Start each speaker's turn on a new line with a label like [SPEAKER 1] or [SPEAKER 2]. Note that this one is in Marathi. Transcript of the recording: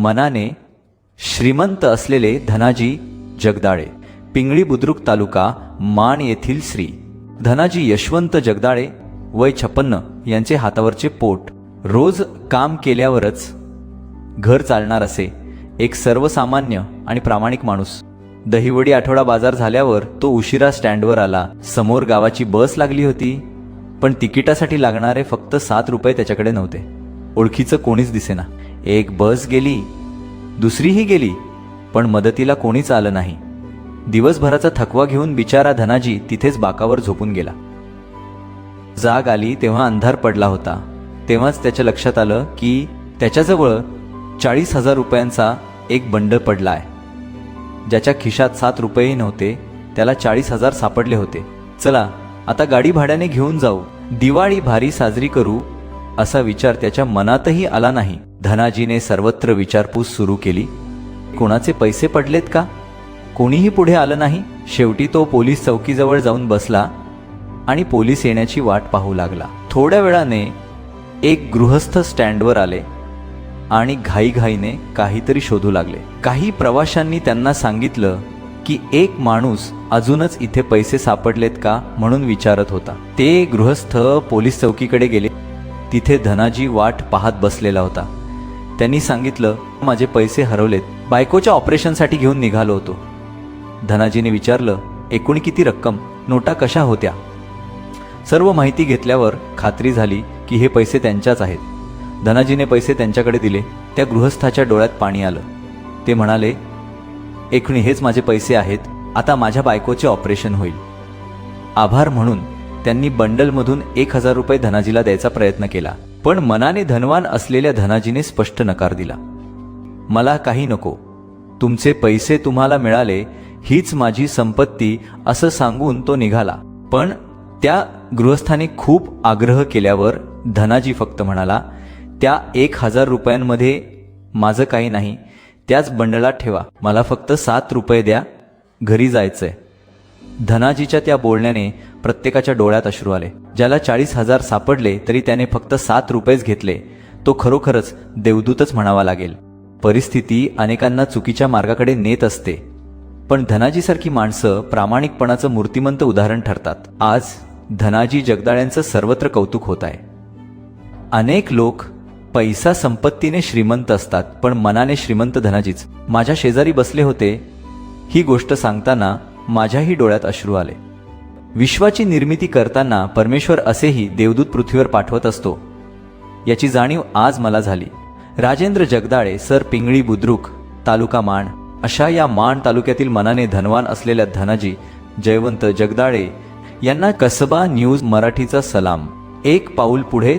[SPEAKER 1] मनाने श्रीमंत असलेले धनाजी जगदाळे पिंगळी बुद्रुक तालुका माण येथील श्री. धनाजी यशवंत जगदाळे वय छप्पन्न यांचे हातावरचे पोट. रोज काम केल्यावरच घर चालणार असे एक सर्वसामान्य आणि प्रामाणिक माणूस. दहिवडी आठवडा बाजार झाल्यावर तो उशिरा स्टँडवर आला. समोर गावाची बस लागली होती पण तिकिटासाठी लागणारे फक्त सात रुपये त्याच्याकडे नव्हते. ओळखीचं कोणीच दिसेना. एक बस गेली दुसरीही गेली पण मदतीला कोणीच आलं नाही. दिवसभराचा थकवा घेऊन बिचारा धनाजी तिथेच बाकावर झोपून गेला. जाग आली तेव्हा अंधार पडला होता. तेव्हाच त्याच्या लक्षात आलं की त्याच्याजवळ चाळीस हजार रुपयांचा एक बंड पडला आहे. ज्याच्या खिशात सात रुपयेही नव्हते त्याला चाळीस हजार सापडले होते. चला आता गाडी भाड्याने घेऊन जाऊ. दिवाळी भारी साजरी करू असा विचार त्याच्या मनातही आला नाही. धनाजीने सर्वत्र विचारपूस सुरू केली. कोणाचे पैसे पडलेत का? कोणीही पुढे आलं नाही. शेवटी तो पोलीस चौकीजवळ जाऊन बसला आणि पोलीस येण्याची वाट पाहू लागला. थोड्या वेळाने एक गृहस्थ स्टँडवर आले आणि घाईघाईने काहीतरी शोधू लागले. काही प्रवाशांनी त्यांना सांगितलं की एक माणूस अजूनच इथे पैसे सापडलेत का? म्हणून विचारत होता. ते गृहस्थ पोलीस चौकीकडे गेले. तिथे धनाजी वाट पाहत बसलेला होता. त्यांनी सांगितलं माझे पैसे हरवलेत. बायकोच्या ऑपरेशनसाठी घेऊन निघालो होतो. धनाजीने विचारलं एकूण किती रक्कम? नोटा कशा होत्या? सर्व माहिती घेतल्यावर खात्री झाली की हे पैसे त्यांच्याच आहेत. धनाजीने पैसे त्यांच्याकडे दिले. त्या गृहस्थाच्या डोळ्यात पाणी आलं. ते म्हणाले एकूणी हेच माझे पैसे आहेत. आता माझ्या बायकोचे ऑपरेशन होईल. आभार म्हणून त्यांनी बंडलमधून एक हजार रुपये धनाजीला द्यायचा प्रयत्न केला पण मनाने धनवान असलेल्या धनाजीने स्पष्ट नकार दिला. मला काही नको. तुमचे पैसे तुम्हाला मिळाले हीच माझी संपत्ती असं सांगून तो निघाला. पण त्या गृहस्थाने खूप आग्रह केल्यावर धनाजी फक्त म्हणाला त्या एक हजार रुपयांमध्ये माझं काही नाही. त्याच बंडलात ठेवा. मला फक्त सात रुपये द्या. घरी जायचंय. धनाजीच्या त्या बोलण्याने प्रत्येकाच्या डोळ्यात अश्रू आले. ज्याला चाळीस हजार सापडले तरी त्याने फक्त सात रुपयेच घेतले. तो खरोखरच देवदूतच म्हणावा लागेल. परिस्थिती अनेकांना चुकीच्या मार्गाकडे नेत असते. पण धनाजीसारखी माणसं प्रामाणिकपणाचं मूर्तिमंत उदाहरण ठरतात. आज धनाजी जगदाळ्यांचं सर्वत्र कौतुक होत आहे. अनेक लोक पैसा संपत्तीने श्रीमंत असतात पण मनाने श्रीमंत धनाजीच. माझ्या शेजारी बसले होते. ही गोष्ट सांगताना माझ्याही डोळ्यात अश्रू आले. विश्वाची निर्मिती करताना परमेश्वर असेही देवदूत पृथ्वीवर पाठवत असतो. याची जाणीव आज मला झाली. राजेंद्र जगदाळे सर पिंगळी बुद्रुक तालुका माण अशा या माण तालुक्यातील मनाने धनवान असलेल्या धनाजी जयवंत जगदाळे यांना कसबा न्यूज मराठीचा सलाम. एक पाऊल पुढे